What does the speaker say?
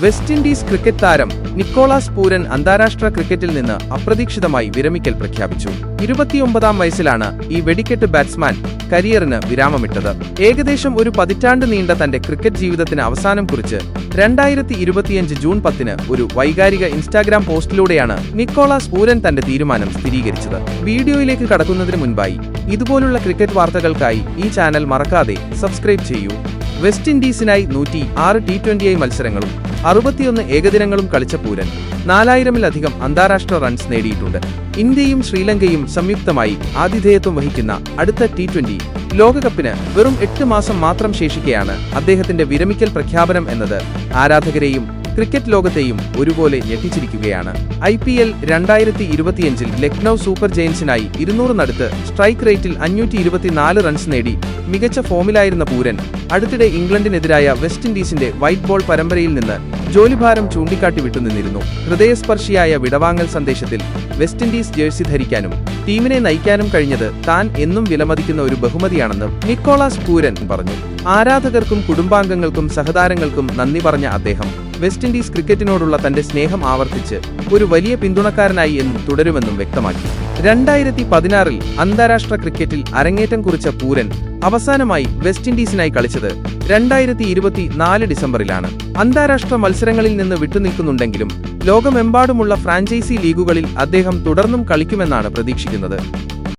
West Indies cricket താരം Nicholas Pooran അന്താരാഷ്ട്ര ക്രിക്കറ്റിൽ നിന്ന് അപ്രതീക്ഷിതമായി വിരമിക്കൽ പ്രഖ്യാപിച്ചു. ഇരുപത്തിയൊമ്പതാം വയസ്സിലാണ് ഈ വെടിക്കെട്ട് ബാറ്റ്സ്മാൻ കരിയറിന് വിരാമമിട്ടത്. ഏകദേശം ഒരു പതിറ്റാണ്ട് നീണ്ട തന്റെ ക്രിക്കറ്റ് ജീവിതത്തിന് അവസാനം കുറിച്ച് രണ്ടായിരത്തി ഇരുപത്തിയഞ്ച് ജൂൺ പത്തിന് ഒരു വൈകാരിക ഇൻസ്റ്റാഗ്രാം പോസ്റ്റിലൂടെയാണ് നിക്കോളാസ് പൂരൻ തന്റെ തീരുമാനം സ്ഥിരീകരിച്ചത്. വീഡിയോയിലേക്ക് കടക്കുന്നതിന് മുൻപായി ഇതുപോലുള്ള ക്രിക്കറ്റ് വാർത്തകൾക്കായി ഈ ചാനൽ മറക്കാതെ സബ്സ്ക്രൈബ് ചെയ്യൂ. വെസ്റ്റ് ഇൻഡീസിനായി നൂറ്റി ആറ് ടി ട്വന്റി മത്സരങ്ങളും അറുപത്തിയൊന്ന് ഏകദിനങ്ങളും കളിച്ച പൂരൻ നാലായിരമിലധികം അന്താരാഷ്ട്ര റൺസ് നേടിയിട്ടുണ്ട്. ഇന്ത്യയും ശ്രീലങ്കയും സംയുക്തമായി ആതിഥേയത്വം വഹിക്കുന്ന അടുത്ത ടി ട്വന്റി ലോകകപ്പിന് വെറും എട്ട് മാസം മാത്രം ശേഷിക്കെയാണ് അദ്ദേഹത്തിന്റെ വിരമിക്കൽ പ്രഖ്യാപനം എന്നത്. ആരാധകരെയും ക്രിക്കറ്റ് ലോകത്തെയും ഒരുപോലെ ഞെട്ടിച്ചിരിക്കുകയാണ്. ഐ പി എൽ രണ്ടായിരത്തി ഇരുപത്തിയഞ്ചിൽ ലക്നൌ സൂപ്പർ ജയൻസിനായി ഇരുന്നൂറിനടുത്ത് സ്ട്രൈക്ക് റേറ്റിൽ അഞ്ഞൂറ്റി ഇരുപത്തിനാല് റൺസ് നേടി മികച്ച ഫോമിലായിരുന്ന പൂരൻ അടുത്തിടെ ഇംഗ്ലണ്ടിനെതിരായ വെസ്റ്റ് ഇൻഡീസിന്റെ വൈറ്റ് ബോൾ പരമ്പരയിൽ നിന്ന് ജോലിഭാരം ചൂണ്ടിക്കാട്ടി വിട്ടുനിന്നിരുന്നു ഹൃദയസ്പർശിയായ വിടവാങ്ങൽ സന്ദേശത്തിൽ വെസ്റ്റ് ഇൻഡീസ് ജേഴ്സി ധരിക്കാനും ടീമിനെ നയിക്കാനും കഴിഞ്ഞത് താൻ എന്നും വിലമതിക്കുന്ന ഒരു ബഹുമതിയാണെന്ന് നിക്കോളാസ് പൂരൻ പറഞ്ഞു. ആരാധകർക്കും കുടുംബാംഗങ്ങൾക്കും സഹതാരങ്ങൾക്കും നന്ദി പറഞ്ഞ അദ്ദേഹം വെസ്റ്റ് ഇൻഡീസ് ക്രിക്കറ്റിനോടുള്ള തന്റെ സ്നേഹം ആവർത്തിച്ച് ഒരു വലിയ പിന്തുണക്കാരനായി എന്നും തുടരുമെന്നും വ്യക്തമാക്കി. രണ്ടായിരത്തി പതിനാറിൽ അന്താരാഷ്ട്ര ക്രിക്കറ്റിൽ അരങ്ങേറ്റം കുറിച്ച പൂരൻ അവസാനമായി വെസ്റ്റ് ഇൻഡീസിനായി കളിച്ചത് രണ്ടായിരത്തി ഇരുപത്തി നാല് ഡിസംബറിലാണ്. അന്താരാഷ്ട്ര മത്സരങ്ങളിൽ നിന്ന് വിട്ടുനിൽക്കുന്നുണ്ടെങ്കിലും ലോകമെമ്പാടുമുള്ള ഫ്രാഞ്ചൈസി ലീഗുകളിൽ അദ്ദേഹം തുടർന്നും കളിക്കുമെന്നാണ് പ്രതീക്ഷിക്കുന്നത്.